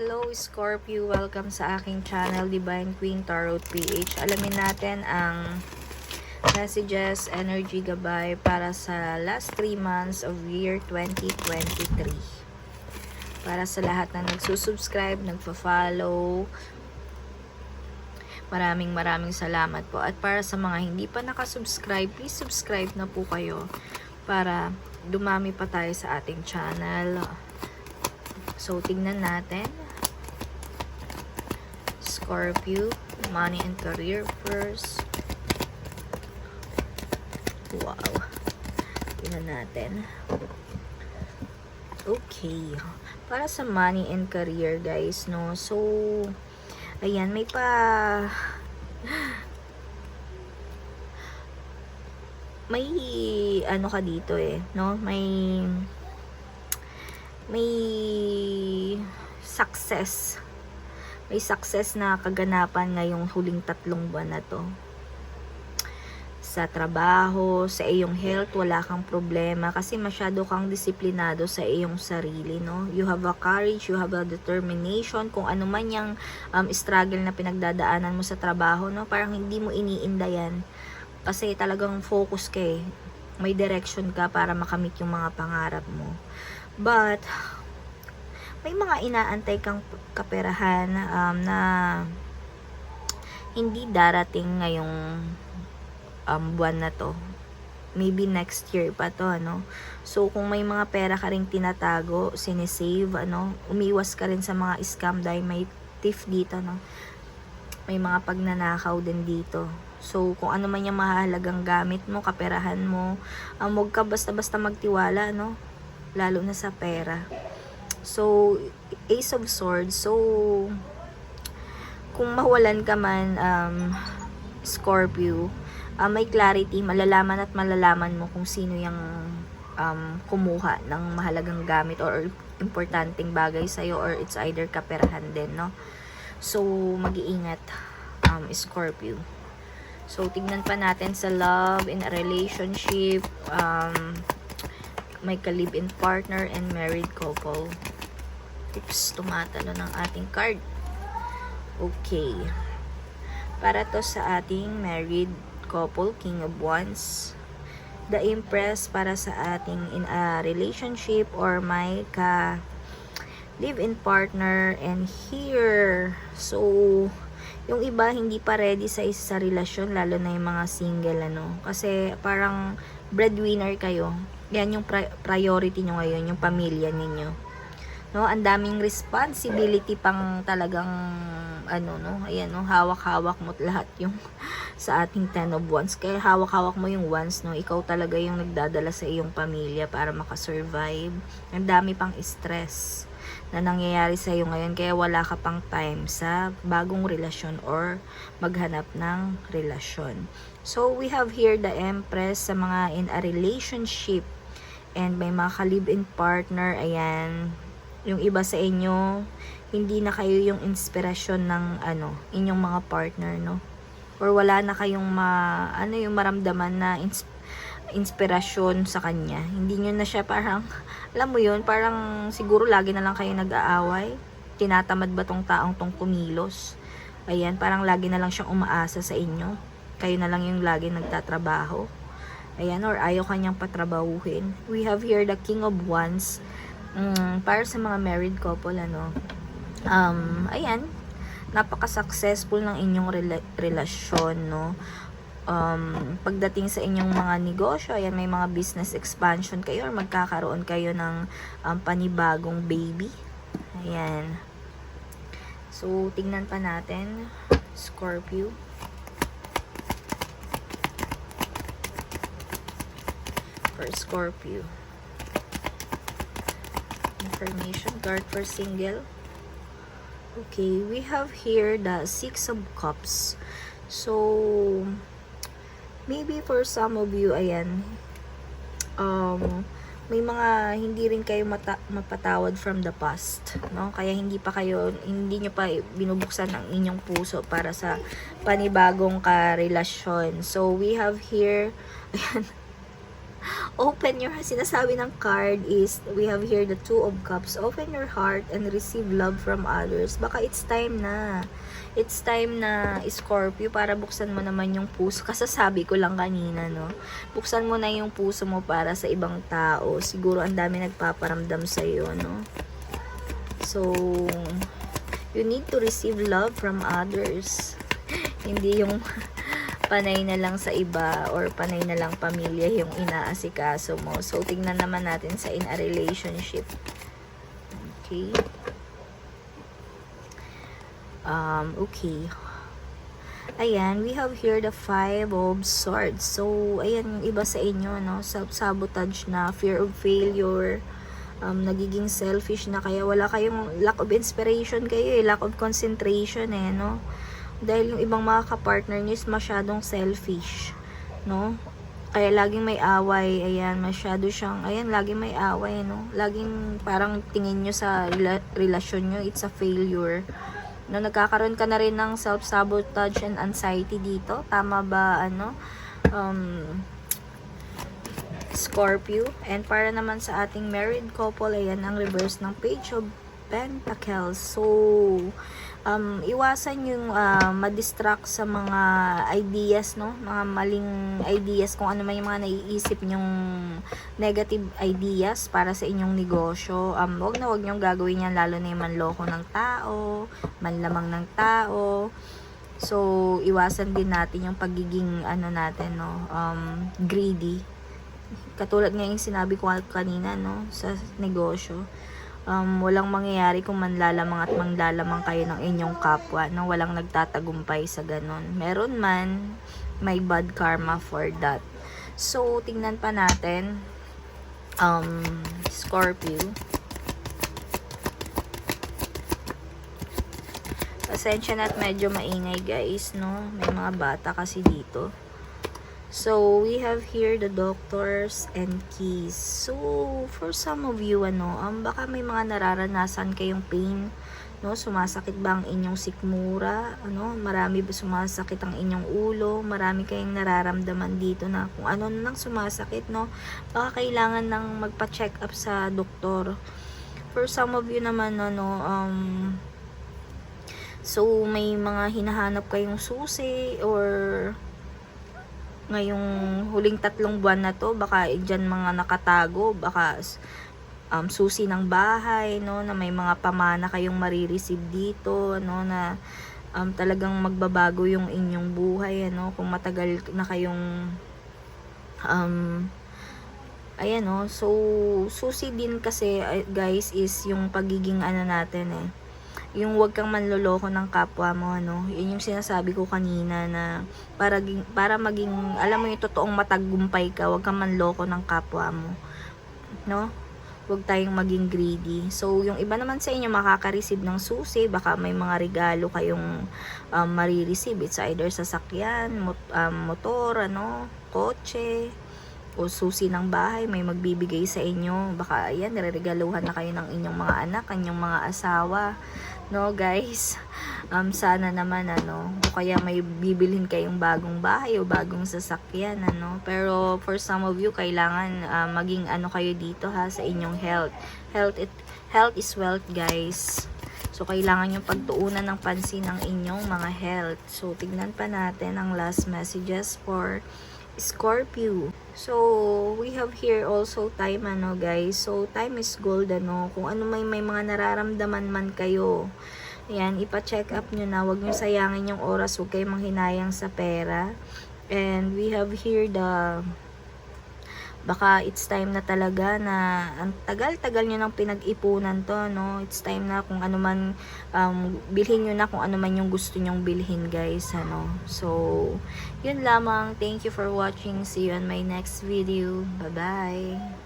Hello Scorpio, welcome sa aking channel Divine Queen Tarot PH. Alamin natin ang messages, energy gabay para sa last 3 months of year 2023. Para sa lahat na nagsusubscribe, nagfa-follow, maraming maraming salamat po. At para sa mga hindi pa nakasubscribe, please subscribe na po kayo para dumami pa tayo sa ating channel. So, tingnan natin. Scorpio, money and career first. Wow. Tingnan natin. Okay. Para sa money and career, guys, no? So, ayan, may pa... May, ano ka dito eh, no? May may success. May success na kaganapan ngayong huling tatlong buwan na to. Sa trabaho, sa iyong health, wala kang problema kasi masyado kang disiplinado sa iyong sarili, no? You have a courage, you have a determination, kung ano man yung um, struggle na pinagdadaanan mo sa trabaho, no? Parang hindi mo iniinda yan. Kasi talagang focus ka eh. May direction ka para makamit yung mga pangarap mo. But, may mga inaantay kang kaperahan um, na hindi darating ngayong um, buwan na to. Maybe next year pa to, ano. So, kung may mga pera ka rin tinatago, sinisave, ano, umiwas ka rin sa mga scam dahil may thief dito, no. May mga pagnanakaw din dito. So, kung ano man yung mahalagang gamit mo, kaperahan mo, um, huwag ka basta-basta magtiwala, no lalo na sa pera. So, Ace of Swords. So, kung mawalan ka man, um, Scorpio, uh, may clarity, malalaman at malalaman mo kung sino yung um, kumuha ng mahalagang gamit or importanteng bagay sa'yo or it's either kaperahan din, no? So, mag-iingat, um, Scorpio. So, tignan pa natin sa love, in a relationship, um, may ka-live-in partner and married couple. Oops, tumatalo ng ating card. Okay. Para to sa ating married couple, King of Wands. The Empress para sa ating in a relationship or may ka live-in partner and here. So, yung iba hindi pa ready sa isa sa relasyon, lalo na yung mga single, ano. Kasi parang breadwinner kayo yan yung pri- priority nyo ngayon, yung pamilya ninyo. No, ang daming responsibility pang talagang ano no, ayan no, hawak-hawak mo lahat yung sa ating ten of wands. Kaya hawak-hawak mo yung wands no, ikaw talaga yung nagdadala sa iyong pamilya para makasurvive. Ang dami pang stress na nangyayari sa iyo ngayon kaya wala ka pang time sa bagong relasyon or maghanap ng relasyon. So we have here the Empress sa mga in a relationship and may mga ka-live-in partner, ayan, yung iba sa inyo, hindi na kayo yung inspirasyon ng ano, inyong mga partner, no? Or wala na kayong ma, ano yung maramdaman na ins- inspirasyon sa kanya. Hindi nyo na siya parang, alam mo yun, parang siguro lagi na lang kayo nag-aaway. Tinatamad ba tong taong tong kumilos? Ayan, parang lagi na lang siyang umaasa sa inyo. Kayo na lang yung lagi nagtatrabaho Ayan, or ayaw kanyang patrabahuhin. We have here the King of Wands. Um, para sa mga married couple, ano. Um, ayan, napaka-successful ng inyong rela- relasyon, no. Um, pagdating sa inyong mga negosyo, ayan, may mga business expansion kayo or magkakaroon kayo ng um, panibagong baby. Ayan. So, tingnan pa natin. Scorpio. for Scorpio. Information card for single. Okay, we have here the Six of Cups. So, maybe for some of you, ayan, um, may mga hindi rin kayo mata- mapatawad from the past, no? Kaya hindi pa kayo, hindi nyo pa binubuksan ang inyong puso para sa panibagong karelasyon. So, we have here, ayan, open your sinasabi ng card is we have here the two of cups. Open your heart and receive love from others. Baka it's time na. It's time na Scorpio para buksan mo naman yung puso. Kasasabi ko lang kanina no? Buksan mo na yung puso mo para sa ibang tao. Siguro ang dami nagpaparamdam sa iyo no? So you need to receive love from others. Hindi yung panay na lang sa iba or panay na lang pamilya yung inaasikaso mo. So, tingnan naman natin sa in a relationship. Okay. Um, okay. Ayan, we have here the five of swords. So, ayan iba sa inyo, no? Self-sabotage na, fear of failure, um, nagiging selfish na kaya wala kayong lack of inspiration kayo eh, lack of concentration eh, no? Dahil yung ibang mga kapartner niyo is masyadong selfish, no? Kaya laging may away, ayan, masyado siyang, ayan, laging may away, no? Laging parang tingin nyo sa rela- relasyon nyo, it's a failure. No, nagkakaroon ka na rin ng self-sabotage and anxiety dito. Tama ba, ano? Um, Scorpio. And para naman sa ating married couple, ayan ang reverse ng page of Pentacles. So, um, iwasan yung uh, madistract sa mga ideas, no? Mga maling ideas, kung ano man yung mga naiisip nyong negative ideas para sa inyong negosyo. Um, wag na wag nyong gagawin yan, lalo na yung manloko ng tao, manlamang ng tao. So, iwasan din natin yung pagiging, ano natin, no? Um, greedy. Katulad nga yung sinabi ko kanina, no? Sa negosyo um, walang mangyayari kung manlalamang at manglalamang kayo ng inyong kapwa nang walang nagtatagumpay sa ganon. Meron man, may bad karma for that. So, tingnan pa natin um, Scorpio. Pasensya na at medyo maingay guys, no? May mga bata kasi dito. So, we have here the doctors and keys. So, for some of you, ano, um, baka may mga nararanasan kayong pain, no? Sumasakit ba ang inyong sikmura? Ano? Marami ba sumasakit ang inyong ulo? Marami kayong nararamdaman dito na kung ano nang sumasakit, no? Baka kailangan ng magpa-check up sa doktor. For some of you naman, ano, um, so, may mga hinahanap kayong susi or ngayong huling tatlong buwan na to, baka dyan mga nakatago, baka um, susi ng bahay, no, na may mga pamana kayong marireceive dito, no, na um, talagang magbabago yung inyong buhay, ano, kung matagal na kayong um, ayan, no, so, susi din kasi, guys, is yung pagiging ano natin, eh, yung wag kang manloloko ng kapwa mo ano yun yung sinasabi ko kanina na para para maging alam mo yung totoong matagumpay ka wag kang manloko ng kapwa mo no? Wag tayong maging greedy. So yung iba naman sa inyo makaka-receive ng susi baka may mga regalo kayong um, marireceive it's either sasakyan mot um, motor ano kotse o susi ng bahay may magbibigay sa inyo. Baka ayan nireregaluhan na kayo ng inyong mga anak inyong mga asawa no guys? Um sana naman ano o kaya may bibilhin kayong bagong bahay o bagong sasakyan ano. Pero for some of you kailangan uh, maging ano kayo dito ha sa inyong health. Health it health is wealth guys. So kailangan yung pagtuunan ng pansin ng inyong mga health. So tignan pa natin ang last messages for Scorpio. So, we have here also time ano guys. So, time is gold ano. Kung ano may may mga nararamdaman man kayo. Ayan, ipa-check up nyo na. Huwag nyo sayangin yung oras. Huwag kayong manghinayang sa pera. And we have here the baka it's time na talaga na ang tagal-tagal nyo nang pinag-ipunan to, no? It's time na kung ano man, um, bilhin nyo na kung ano man yung gusto nyong bilhin, guys, ano? So, yun lamang. Thank you for watching. See you on my next video. Bye-bye!